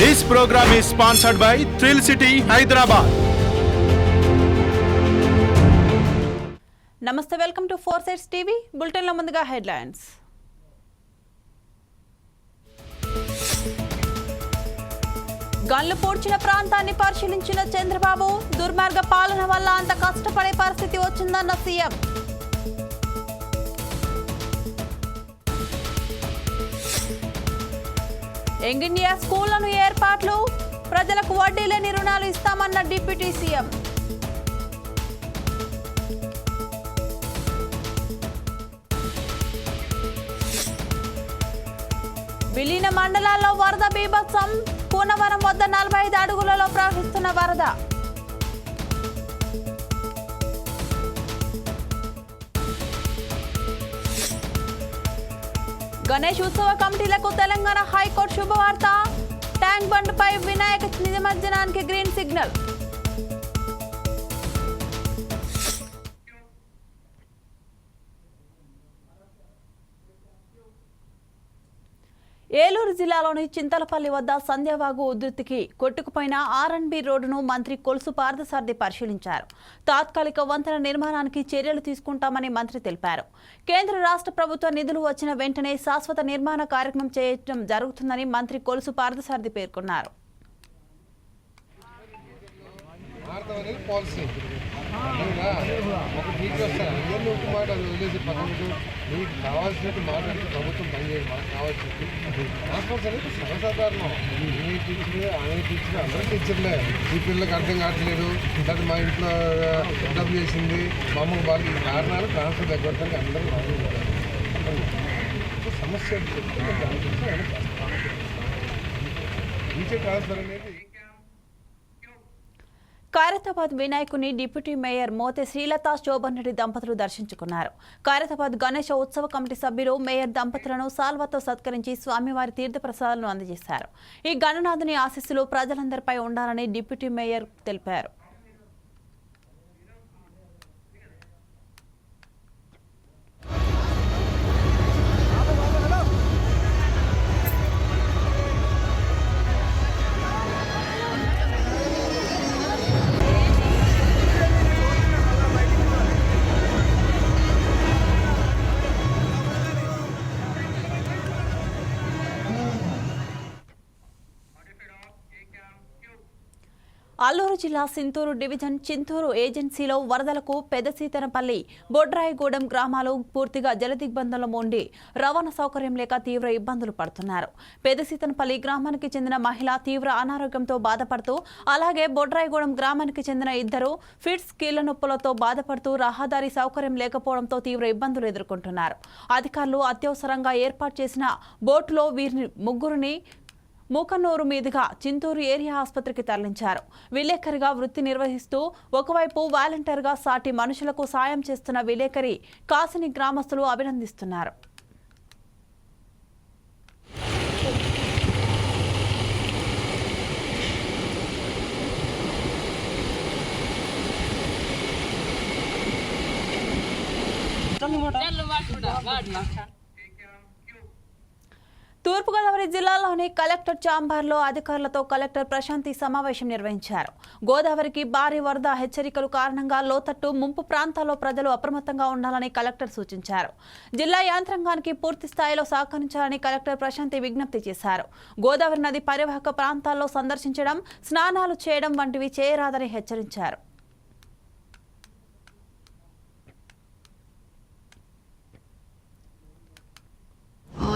This program is sponsored by thrill city Hyderabad నమస్తే welcome to four sides TV బులెటిన్లో ముందుగా headlines గన్లు పూడ్చిన ప్రాంతాన్ని పరిశీలించిన చంద్రబాబు దుర్మార్గ పాలన వల్ల అంత కష్టపడే పరిస్థితి వచ్చిందన్న సీఎం. యంగ్ ఇండియా స్కూళ్ళను ఏర్పాట్లు? ప్రజలకు వడ్డీ లేని రుణాలు ఇస్తామన్న డిప్యూటీ సీఎం. విలీన మండలాల్లో వరద బీభత్సం. కూనవరం వద్ద నలభై ఐదు అడుగులలో ప్రవహిస్తున్న వరద. గణేష్ ఉత్సవ కమిటీలకు తెలంగాణ హైకోర్టు శుభవార్త. ట్యాంక్ బండ్పై వినాయక నిమజ్జనానికి గ్రీన్ సిగ్నల్. గుంటూరు జిల్లాలోని చింతలపల్లి వద్ద సంధ్యావాగు ఉధృతికి కొట్టుకుపోయిన ఆర్ రోడ్డును మంత్రి కొలుసు పార్థసారథి పరిశీలించారు. తాత్కాలిక వంతెన నిర్మాణానికి చర్యలు తీసుకుంటామని మంత్రి తెలిపారు. కేంద్ర రాష్ట్ర ప్రభుత్వ నిధులు వచ్చిన వెంటనే శాశ్వత నిర్మాణ కార్యక్రమం చేయడం జరుగుతుందని మంత్రి కొలుసు పార్థసారథి పేర్కొన్నారు. మారుతాం అనేది పాలసీ ఒక టీచర్ వస్తారు అందరూ ఒక మాట అది వదిలేసి పక్కనకు మీకు కావాల్సినట్టు మాట్లాడితే ప్రభుత్వం పనిచేయదు మాకు కావాల్సినట్టు. ట్రాన్స్ఫర్స్ అనేది సర్వసాధారణం. ఏ టీచర్ అనే టీచర్ అందరూ టీచర్లే ఈ పిల్లలకు అర్థం కావట్లేదు. లేకపోతే మా ఇంట్లో డబ్బు చేసింది. మా అమ్మకు బాగా ఈ కారణాలు ట్రాన్స్ఫర్ తగ్గడానికి అందరూ బాగుంటారు సమస్య టీచర్ ట్రాన్స్ఫర్ అనేది ఖైరతాబాద్ వినాయకుని డిప్యూటీ మేయర్ మోతే శ్రీలత శోభన్ రెడ్డి దంపతులు దర్శించుకున్నారు. ఖైరతాబాద్ గణేష ఉత్సవ కమిటీ సభ్యులు మేయర్ దంపతులను సాల్వతో సత్కరించి స్వామివారి తీర్థప్రసాదాలను అందజేశారు. ఈ గణనాథుని ఆశీస్సులు ప్రజలందరిపై ఉండాలని డిప్యూటీ మేయర్ తెలిపారు. అల్లూరు జిల్లా సింతూరు డివిజన్ చింతూరు ఏజెన్సీలో వరదలకు పెదసీతనపల్లి బొడ్రాయిగూడెం గ్రామాలు పూర్తిగా జలదిగ్బంధంలో ఉండి రవాణా సౌకర్యం లేక తీవ్ర ఇబ్బందులు పడుతున్నారు. పెదసీతనపల్లి గ్రామానికి చెందిన మహిళ తీవ్ర అనారోగ్యంతో బాధపడుతూ అలాగే బొడ్రాయిగూడెం గ్రామానికి చెందిన ఇద్దరు ఫిట్స్ కీళ్ళ నొప్పులతో బాధపడుతూ రహదారి సౌకర్యం లేకపోవడంతో తీవ్ర ఇబ్బందులు ఎదుర్కొంటున్నారు. అధికారులు అత్యవసరంగా ఏర్పాటు చేసిన బోటులో వీరిని ముగ్గురిని మూకన్నూరు మీదుగా చింతూరు ఏరియా ఆసుపత్రికి తరలించారు. విలేకరిగా వృత్తి నిర్వహిస్తూ ఒకవైపు వాలంటీర్గా సాటి మనుషులకు సాయం చేస్తున్న విలేకరి కాసిని గ్రామస్తులు అభినందిస్తున్నారు. తూర్పుగోదావరి జిల్లాలోని కలెక్టర్ చాంబార్లో అధికారులతో కలెక్టర్ ప్రశాంతి సమావేశం నిర్వహించారు. గోదావరికి భారీ వరద హెచ్చరికలు కారణంగా లోతట్టు ముంపు ప్రాంతాల్లో ప్రజలు అప్రమత్తంగా ఉండాలని కలెక్టర్ సూచించారు. జిల్లా యాంత్రాంగానికి పూర్తి స్థాయిలో సహకరించాలని కలెక్టర్ ప్రశాంతి విజ్ఞప్తి చేశారు. గోదావరి నది పరివాహక ప్రాంతాల్లో సందర్శించడం స్నానాలు చేయడం వంటివి చేయరాదని హెచ్చరించారు.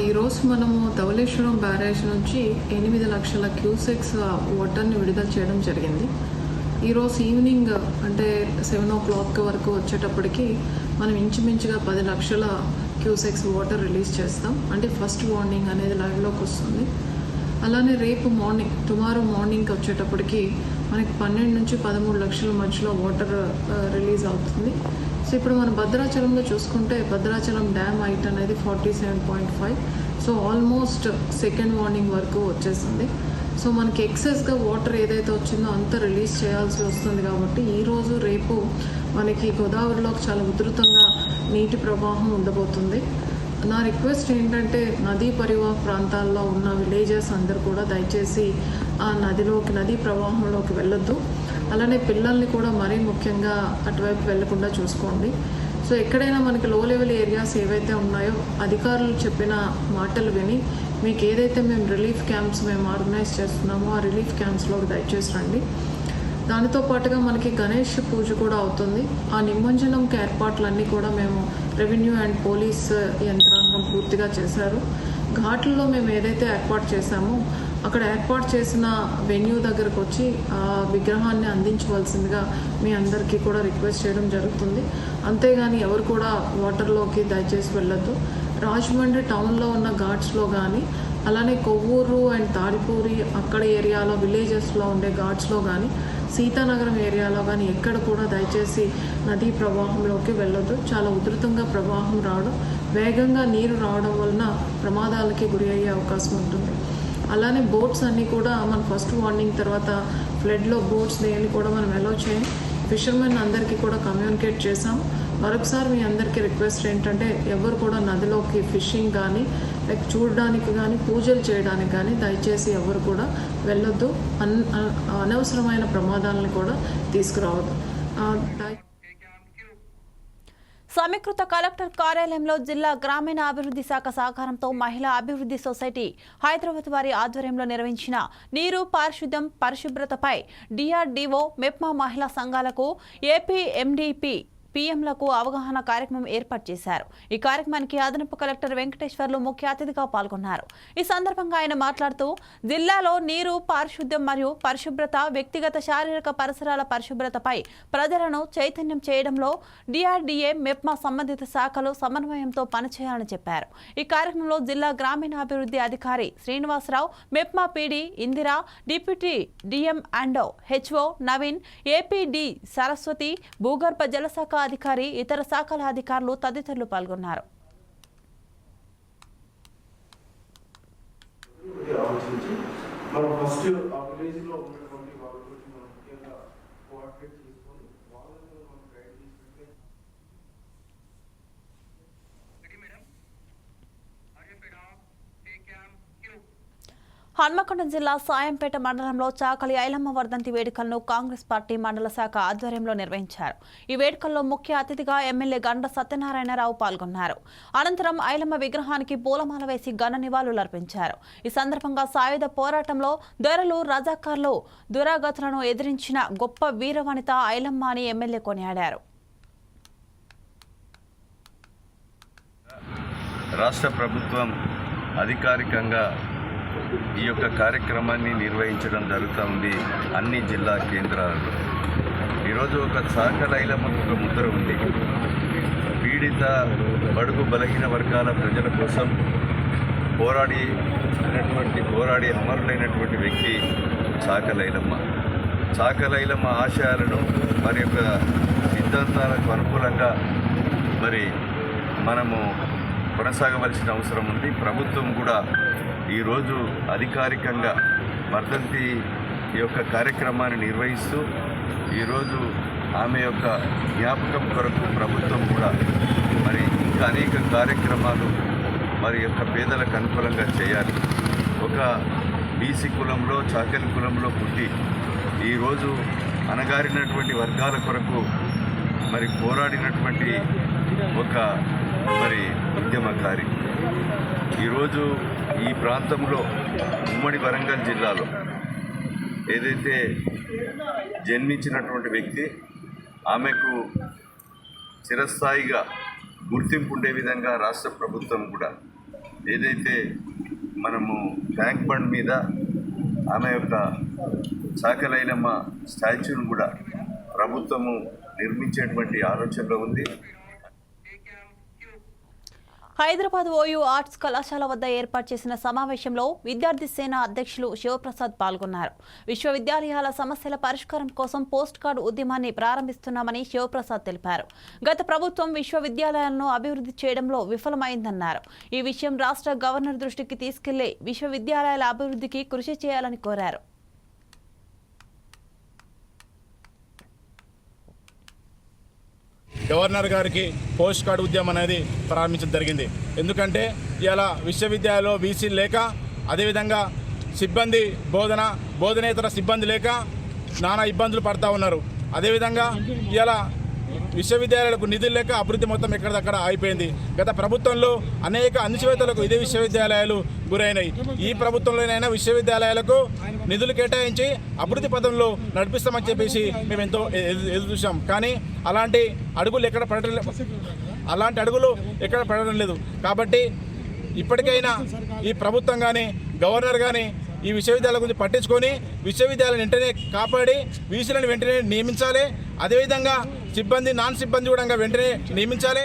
ఈరోజు మనము ధవళేశ్వరం బ్యారేజ్ నుంచి ఎనిమిది లక్షల క్యూసెక్స్ వాటర్ని విడుదల చేయడం జరిగింది. ఈరోజు ఈవినింగ్ అంటే సెవెన్ ఓ క్లాక్ వరకు వచ్చేటప్పటికి మనం ఇంచుమించుగా పది లక్షల క్యూసెక్స్ వాటర్ రిలీజ్ చేస్తాం. అంటే ఫస్ట్ వార్నింగ్ అనేది లైవ్లోకి వస్తుంది. అలానే రేపు మార్నింగ్ టుమారో మార్నింగ్కి వచ్చేటప్పటికి మనకి పన్నెండు నుంచి పదమూడు లక్షల మధ్యలో వాటర్ రిలీజ్ అవుతుంది. సో ఇప్పుడు మనం భద్రాచలంలో చూసుకుంటే భద్రాచలం డ్యామ్ హైట్ అనేది forty seven point five so almost second warning వరకు వచ్చేసింది. సో మనకి ఎక్సెస్గా వాటర్ ఏదైతే వచ్చిందో అంతా రిలీజ్ చేయాల్సి వస్తుంది కాబట్టి ఈరోజు రేపు మనకి గోదావరిలో చాలా ఉధృతంగా నీటి ప్రవాహం ఉండబోతుంది. నా రిక్వెస్ట్ ఏంటంటే నదీ పరివాహ ప్రాంతాల్లో ఉన్న విలేజెస్ అందరు కూడా దయచేసి ఆ నదిలోకి నదీ ప్రవాహంలోకి వెళ్ళొద్దు. అలానే పిల్లల్ని కూడా మరీ ముఖ్యంగా అటువైపు వెళ్ళకుండా చూసుకోండి. సో ఎక్కడైనా మనకి లో లెవెల్ ఏరియాస్ ఏవైతే ఉన్నాయో అధికారులు చెప్పిన మాటలు విని మీకు ఏదైతే మేము రిలీఫ్ క్యాంప్స్ మేము ఆర్గనైజ్ చేస్తున్నామో ఆ రిలీఫ్ క్యాంప్స్లోకి దయచేసి రండి. దానితో పాటుగా మనకి గణేష్ పూజ కూడా అవుతుంది. ఆ నిమజ్జనంకి ఏర్పాట్లన్నీ కూడా మేము రెవెన్యూ అండ్ పోలీస్ యంత్రాంగం పూర్తిగా చేశారు. ఘాట్లలో మేము ఏదైతే ఏర్పాటు చేశామో అక్కడ ఏర్పాటు చేసిన వెన్యూ దగ్గరకు వచ్చి ఆ విగ్రహాన్ని అందించవలసిందిగా మీ అందరికీ కూడా రిక్వెస్ట్ చేయడం జరుగుతుంది. అంతేగాని ఎవరు కూడా వాటర్లోకి దయచేసి వెళ్ళొద్దు. రాజమండ్రి టౌన్లో ఉన్న ఘాట్స్లో కానీ అలానే కొవ్వూరు అండ్ తాడిపూరి అక్కడ ఏరియాలో విలేజెస్లో ఉండే ఘాట్స్లో కానీ సీతానగరం ఏరియాలో కానీ ఎక్కడ కూడా దయచేసి నదీ ప్రవాహంలోకి వెళ్ళొద్దు. చాలా ఉధృతంగా ప్రవాహం రావడం వేగంగా నీరు రావడం వలన ప్రమాదాలకి గురి అయ్యే అవకాశం ఉంటుంది. అలానే బోట్స్ అన్నీ కూడా మన ఫస్ట్ వార్నింగ్ తర్వాత ఫ్లడ్లో బోట్స్ దేని కూడా మనం అలో చేయం. ఫిషర్మెన్ అందరికీ కూడా కమ్యూనికేట్ చేసాం మరొకసారి మీ అందరికీ రిక్వెస్ట్ ఏంటంటే ఎవరు కూడా నదిలోకి ఫిషింగ్ కానీ లైక్ చూడడానికి కానీ పూజలు చేయడానికి కానీ దయచేసి ఎవరు కూడా వెళ్ళొద్దు. అన్ అనవసరమైన ప్రమాదాలను కూడా తీసుకురావద్దు. దయ- సమీకృత కలెక్టర్ కార్యాలయంలో జిల్లా గ్రామీణ అభివృద్ధి శాఖ సహకారంతో మహిళా అభివృద్ధి సొసైటీ హైదరాబాద్ వారి ఆధ్వర్యంలో నిర్వహించిన నీరు పారిశుద్ధ్యం పరిశుభ్రతపై డిఆర్డీఓ మెప్మా మహిళా సంఘాలకు ఏపీ ఎండిపి పీఎంలకు అవగాహన కార్యక్రమం ఏర్పాటు చేశారు. ఈ కార్యక్రమానికి అదనపు కలెక్టర్ వెంకటేశ్వర్లు ముఖ్య అతిథిగా పాల్గొన్నారు. ఈ సందర్భంగా ఆయన మాట్లాడుతూ జిల్లాలో నీరు పారిశుద్ధ్యం మరియు పరిశుభ్రత వ్యక్తిగత శారీరక పరిసరాల పరిశుభ్రతపై ప్రజలను చైతన్యం చేయడంలో డిఆర్డీఏ మెప్మా సంబంధిత శాఖలు సమన్వయంతో పనిచేయాలని చెప్పారు. ఈ కార్యక్రమంలో జిల్లా గ్రామీణాభివృద్ధి అధికారి Srinivasarao MEPMA PD Indira deputy DM and HO Naveen APD Saraswati భూగర్భ జలశాఖ అధికారి ఇతర శాఖల అధికారులు తదితరులు పాల్గొన్నారు. మనం ఫస్ట్ ఆ విలేజ్లో ఉన్నటువంటి వాళ్ళతో మనం ముఖ్యంగా కోఆర్డినేట్ చేసుకొని వాళ్ళని మనం గైడ్ చేసుకుంటే హన్మకొండ జిల్లా సాయంపేట మండలంలో చాకలి ఐలమ్మ వర్ధంతి వేడుకలను కాంగ్రెస్ పార్టీ మండల శాఖ ఆధ్వర్యంలో నిర్వహించారు. ఈ వేడుకల్లో ముఖ్య అతిథిగా ఎమ్మెల్యే గండ సత్యనారాయణరావు పాల్గొన్నారు. అనంతరం ఐలమ్మ విగ్రహానికి పూలమాల వేసి ఘన నివాళులర్పించారు ఈ సందర్భంగా సాయుధ పోరాటంలో దొరలు రజాకార్లు దురాగతులను ఎదిరించిన గొప్ప వీరవనిత ఐలమ్మ అని ఎమ్మెల్యే కొనియాడారు. రాష్ట్ర ప్రభుత్వం అధికారికంగా ఈ యొక్క కార్యక్రమాన్ని నిర్వహించడం జరుగుతూ ఉంది అన్ని జిల్లా కేంద్రాలలో. ఈరోజు ఒక సహకార ఒక ముద్ర ఉంది. పీడిత బడుగు బలహీన వర్గాల ప్రజల కోసం పోరాడి అయినటువంటి పోరాడి అమరులైనటువంటి వ్యక్తి చాకలైలమ్మ చాకలైలమ్మ ఆశయాలను మరి యొక్క సిద్ధాంతాలకు అనుకూలంగా మరి మనము కొనసాగవలసిన అవసరం ఉంది. ప్రభుత్వం కూడా ఈరోజు అధికారికంగా వర్ధంతి ఈ యొక్క కార్యక్రమాన్ని నిర్వహిస్తూ ఈరోజు ఆమె యొక్క జ్ఞాపకం కొరకు ప్రభుత్వం కూడా మరి ఇంకా అనేక కార్యక్రమాలు మరి యొక్క పేదలకు అనుకూలంగా చేయాలి. ఒక బీసీ కులంలో చాకలి కులంలో పుట్టి ఈరోజు అణగారినటువంటి వర్గాల కొరకు మరి పోరాడినటువంటి ఒక మరి ఉద్యమకారి ఈరోజు ఈ ప్రాంతంలో ఉమ్మడి వరంగల్ జిల్లాలో ఏదైతే జన్మించినటువంటి వ్యక్తి ఆమెకు చిరస్థాయిగా గుర్తింపు ఉండే విధంగా రాష్ట్ర ప్రభుత్వం కూడా ఏదైతే మనము ట్యాంక్ బండ్ మీద ఆమె యొక్క చాకలైనమ్మ స్టాచ్యూను కూడా ప్రభుత్వము నిర్మించేటువంటి ఆలోచనలో ఉంది. హైదరాబాద్ ఓయూ ఆర్ట్స్ కళాశాల వద్ద ఏర్పాటు చేసిన సమావేశంలో విద్యార్థి సేన అధ్యక్షులు శివప్రసాద్ పాల్గొన్నారు. విశ్వవిద్యాలయాల సమస్యల పరిష్కారం కోసం పోస్ట్ కార్డు ఉద్యమాన్ని ప్రారంభిస్తున్నామని శివప్రసాద్ తెలిపారు. గత ప్రభుత్వం విశ్వవిద్యాలయాలను అభివృద్ధి చేయడంలో విఫలమైందన్నారు. ఈ విషయం రాష్ట్ర గవర్నర్ దృష్టికి తీసుకెళ్ళి విశ్వవిద్యాలయాల అభివృద్ధికి కృషి చేయాలని కోరారు. గవర్నర్ గారికి పోస్ట్ కార్డు ఉద్యమం అనేది ప్రారంభించడం జరిగింది. ఎందుకంటే ఇలా విశ్వవిద్యాలయంలో బీసీలు లేక అదేవిధంగా సిబ్బంది బోధన బోధనేతర సిబ్బంది లేక నానా ఇబ్బందులు పడతా ఉన్నారు. అదేవిధంగా ఇలా విశ్వవిద్యాలయాలకు నిధులు లేక అభివృద్ధి మొత్తం ఎక్కడిదక్కడ అయిపోయింది గత ప్రభుత్వంలో అనేక అణచివేతలకు ఇదే విశ్వవిద్యాలయాలు గురైనాయి. ఈ ప్రభుత్వంలోనైనా విశ్వవిద్యాలయాలకు నిధులు కేటాయించి అభివృద్ధి పదంలో నడిపిస్తామని చెప్పేసి మేము ఎంతో ఎదు- ఎదురు చూసాం కానీ అలాంటి అడుగులు ఎక్కడ పడటం అలాంటి అడుగులు ఎక్కడ పడడం లేదు. కాబట్టి ఇప్పటికైనా ఈ ప్రభుత్వం కానీ గవర్నర్ కానీ ఈ విశ్వవిద్యాలయం గురించి పట్టించుకొని విశ్వవిద్యాలయం వెంటనే కాపాడి వీసీలను వెంటనే నియమించాలి. అదేవిధంగా సిబ్బంది నాన్ సిబ్బంది కూడా వెంటనే నియమించాలి.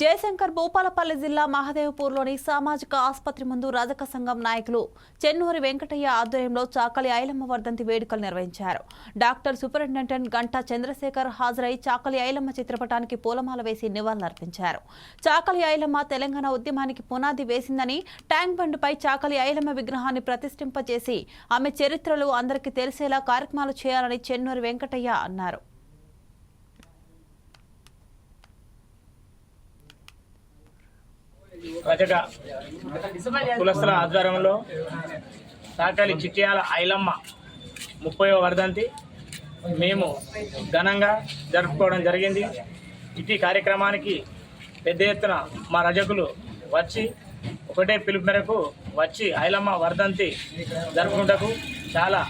జయశంకర్ భూపాలపల్లి జిల్లా మహదేవ్పూర్లోని సామాజిక ఆసుపత్రి ముందు రజక సంఘం నాయకులు చెన్నూరి వెంకటయ్య ఆధ్వర్యంలో చాకలి ఐలమ్మ వర్ధంతి వేడుకలు నిర్వహించారు. డాక్టర్ సూపరింటెండెంట్ గంటా చంద్రశేఖర్ హాజరై చాకలి ఐలమ్మ చిత్రపటానికి పూలమాల వేసి నివాళులర్పించారు. చాకలి ఐలమ్మ తెలంగాణ ఉద్యమానికి పునాది వేసిందని ట్యాంక్ బండ్పై చాకలి ఐలమ్మ విగ్రహాన్ని ప్రతిష్ఠింపజేసి ఆమె చరిత్రలు అందరికీ తెలిసేలా కార్యక్రమాలు చేయాలని చెన్నూరి వెంకటయ్య అన్నారు. రజక కులస్తుల ఆధ్వర్యంలో సాకలి చిట్యాల ఐలమ్మ ముప్పైవ వర్ధంతి. మేము ఘనంగా జరుపుకోవడం జరిగింది. ఇటీ కార్యక్రమానికి పెద్ద ఎత్తున మా రజకులు వచ్చి ఒకటే పిలుపు మేరకు వచ్చి ఐలమ్మ వర్ధంతి జరుపుకుంటకు చాలా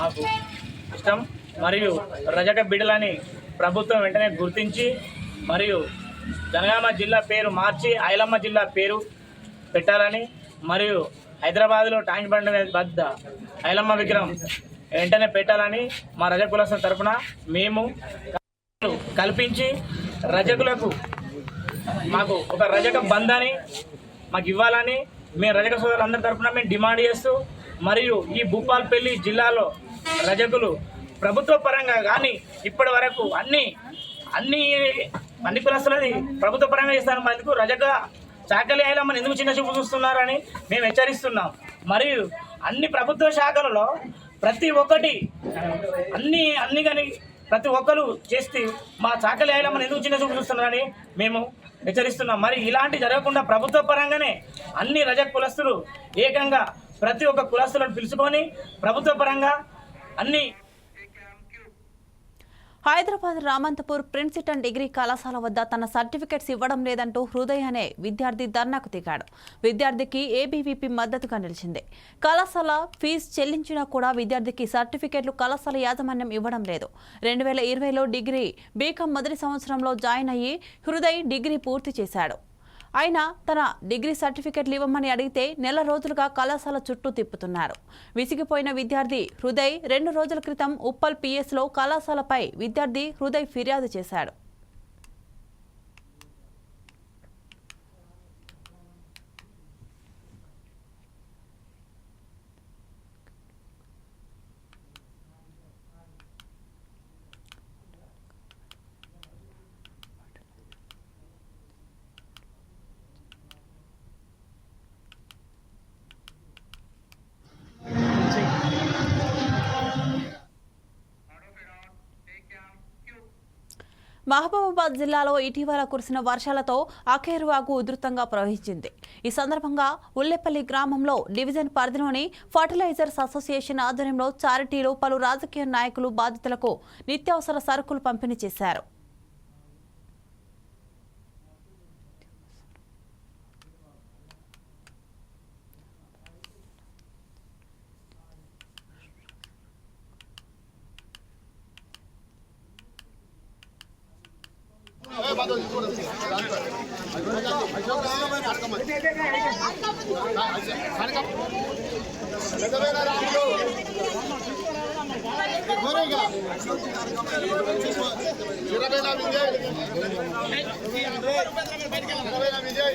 మాకు ఇష్టం. మరియు రజక బిడ్డలని ప్రభుత్వం వెంటనే గుర్తించి మరియు జనగామ జిల్లా పేరు మార్చి ఐలమ్మ జిల్లా పేరు పెట్టాలని మరియు హైదరాబాద్లో ట్యాంక్ బండ్ వద్ద ఐలమ్మ విగ్రహం వెంటనే పెట్టాలని మా రజ తరఫున మేము కల్పించి రజకులకు మాకు ఒక రజక బంధాన్ని మాకు ఇవ్వాలని మేము రజక సోదరులందరి తరపున మేము డిమాండ్ చేస్తూ మరియు ఈ భూపాల్పల్లి జిల్లాలో రజకులు ప్రభుత్వ పరంగా కానీ ఇప్పటి వరకు అన్ని అన్ని అన్ని కులస్తులది ప్రభుత్వ పరంగా ఇస్తాను అందుకు రజక చాకలి ఐలమ్మని ఎందుకు చిన్న చూపు చూస్తున్నారని మేము హెచ్చరిస్తున్నాం. మరియు అన్ని ప్రభుత్వ శాఖలలో ప్రతి ఒక్కటి అన్ని అన్ని కానీ ప్రతి ఒక్కరు చేస్తే మా చాకలి ఐలమ్మని ఎందుకు చిన్న చూపు చూస్తున్నారని మేము హెచ్చరిస్తున్నాం. మరి ఇలాంటి జరగకుండా ప్రభుత్వ పరంగానే అన్ని రజక కులస్తులు ఏకంగా ప్రతి ఒక్క కులస్తులను పిలుచుకొని ప్రభుత్వ పరంగా అన్ని హైదరాబాద్ రామంతపూర్ ప్రిన్సిటన్ డిగ్రీ కళాశాల వద్ద తన సర్టిఫికెట్స్ ఇవ్వడం లేదంటూ హృదయ్ అనే విద్యార్థి ధర్నాకు దిగాడు. విద్యార్థికి ఏబీవీపీ మద్దతుగా నిలిచింది. కళాశాల ఫీజు చెల్లించినా కూడా విద్యార్థికి సర్టిఫికెట్లు కళాశాల యాజమాన్యం ఇవ్వడం లేదు. రెండు వేల ఇరవైలో డిగ్రీ బీకాం మొదటి సంవత్సరంలో జాయిన్ అయ్యి హృదయ్ డిగ్రీ పూర్తి చేశాడు. ఆయన తన డిగ్రీ సర్టిఫికెట్లు ఇవ్వమని అడిగితే నెల రోజులుగా కళాశాల చుట్టూ తిప్పుతున్నారు. విసిగిపోయిన విద్యార్థి హృదయ్ రెండు రోజుల క్రితం ఉప్పల్ పిఎస్లో కళాశాలపై విద్యార్థి హృదయ్ ఫిర్యాదు చేశాడు. మహబూబాబాద్ జిల్లాలో ఇటీవల కురిసిన వర్షాలతో అఖేరువాగు ఉధృతంగా ప్రవహించింది. ఈ సందర్భంగా ఉల్లెపల్లి గ్రామంలో డివిజన్ పరిధిలోని ఫర్టిలైజర్స్ అసోసియేషన్ ఆధ్వర్యంలో చారిటీలు పలు రాజకీయ నాయకులు బాధితులకు నిత్యావసర సరుకులు పంపిణీ చేశారు. ఇరవై నా విజయ్ ఇరవై నా విజయ్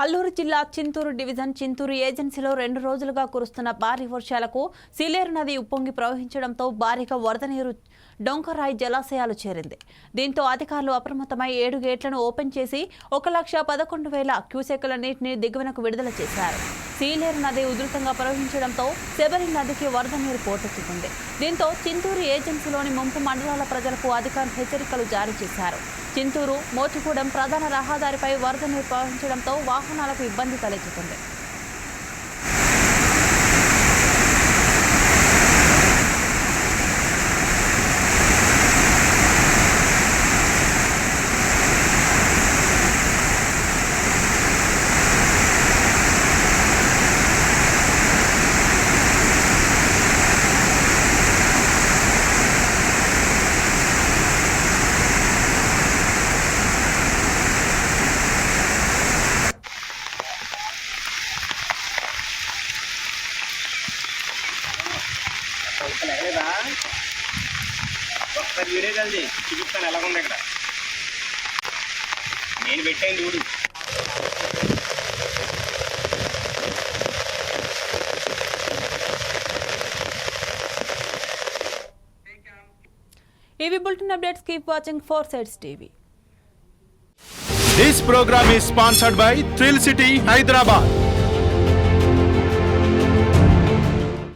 అల్లూరు జిల్లా చింతూరు డివిజన్ చింతూరు ఏజెన్సీలో రెండు రోజులుగా కురుస్తున్న భారీ వర్షాలకు సీలేరు నది ఉప్పొంగి ప్రవహించడంతో భారీగా వరద నీరు డొంకరాయి జలాశయాలు చేరింది. దీంతో అధికారులు అప్రమత్తమై ఏడు గేట్లను ఓపెన్ చేసి ఒక లక్ష పదకొండు వేల క్యూసెక్కుల నీటిని దిగువనకు విడుదల చేశారు. సీలేరు నది ఉధృతంగా ప్రవహించడంతో శబరి నదికి వరద నీరు పోటెత్తుతుంది దీంతో చింతూరు ఏజెన్సీలోని ముంపు మండలాల ప్రజలకు అధికారులు హెచ్చరికలు జారీ చేశారు. చింతూరు మోచిగూడెం ప్రధాన రహదారిపై వరద నీరు ప్రవహించడంతో వాహనాలకు ఇబ్బంది తలెత్తుతుంది. ఒకసారి వీడియో కలిసి చూపిస్తాను ఎలా ఉంది ఇక్కడ. నేను పెట్టాను చూడు. ఇవి bulletin updates. Keep watching four sides TV. This program is sponsored by Thrill City, Hyderabad.